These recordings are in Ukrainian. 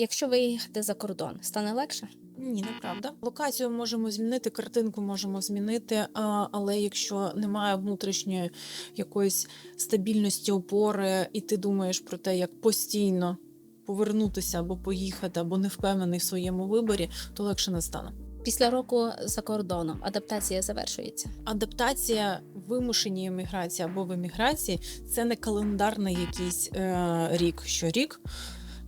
Якщо виїхати за кордон, стане легше? Ні, неправда. Локацію можемо змінити, картинку можемо змінити, але якщо немає внутрішньої якоїсь стабільності опори, і ти думаєш про те, як постійно повернутися або поїхати, або не впевнений в своєму виборі, то легше не стане. Після року за кордоном адаптація завершується. Адаптація в вимушеній еміграції або в еміграції це не календарний якийсь е, рік, що рік.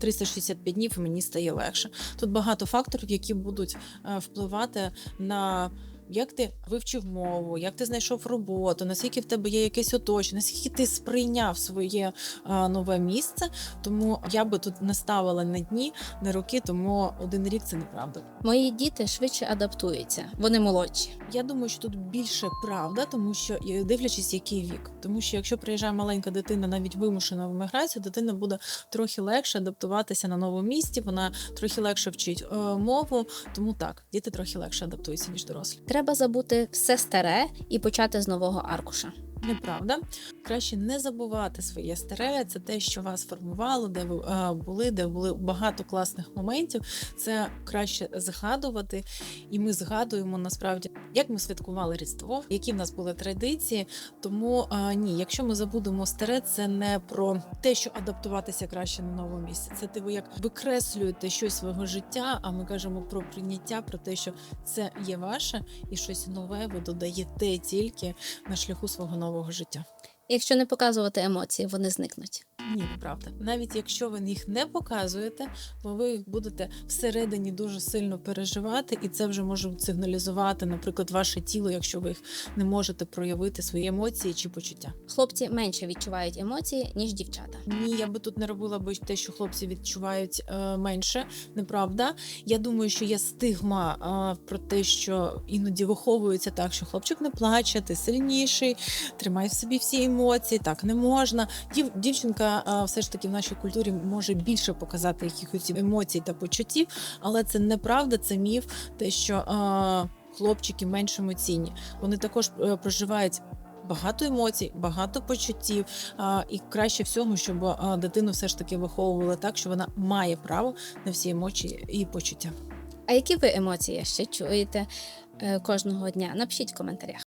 365 днів і мені стає легше. Тут багато факторів, які будуть е, впливати на як ти вивчив мову, як ти знайшов роботу, наскільки в тебе є якесь оточення, наскільки ти сприйняв своє е, нове місце. Тому я би тут не ставила на дні, на роки, тому один рік це неправда. Мої діти швидше адаптуються, вони молодші. Я думаю, що тут більше правда, тому що дивлячись, який вік. Тому що якщо приїжджає маленька дитина, навіть вимушена в еміграцію, дитина буде трохи легше адаптуватися на новому місці. Вона трохи легше вчить е, мову. Тому так, діти трохи легше адаптуються ніж дорослі. Треба забути все старе і почати з нового аркуша. Неправда, краще не забувати своє старе. Це те, що вас формувало, де ви е, були, де були багато класних моментів. Це краще згадувати, і ми згадуємо насправді, як ми святкували Різдво, які в нас були традиції. Тому е, ні, якщо ми забудемо старе, це не про те, що адаптуватися краще на новому місці. Це ти ви як викреслюєте щось свого життя. А ми кажемо про прийняття, про те, що це є ваше, і щось нове ви додаєте тільки на шляху свого нового життя. Якщо не показувати емоції, вони зникнуть. Ні, неправда. Навіть якщо ви їх не показуєте, то ви їх будете всередині дуже сильно переживати, і це вже може сигналізувати, наприклад, ваше тіло, якщо ви їх не можете проявити свої емоції чи почуття. Хлопці менше відчувають емоції, ніж дівчата. Ні, я би тут не робила би те, що хлопці відчувають е, менше. Неправда. Я думаю, що є стигма е, про те, що іноді виховується так, що хлопчик не плаче, ти сильніший, тримай в собі всі емоції. Так не можна. Дів, дівчинка все ж таки в нашій культурі може більше показати якихось емоцій та почуттів, але це неправда, це міф, те, що хлопчики менш емоційні. Вони також е, проживають. Багато емоцій, багато почуттів, а, і краще всього, щоб а, дитину все ж таки виховували так, що вона має право на всі емоції і почуття. А які ви емоції ще чуєте е, кожного дня? Напишіть в коментарях.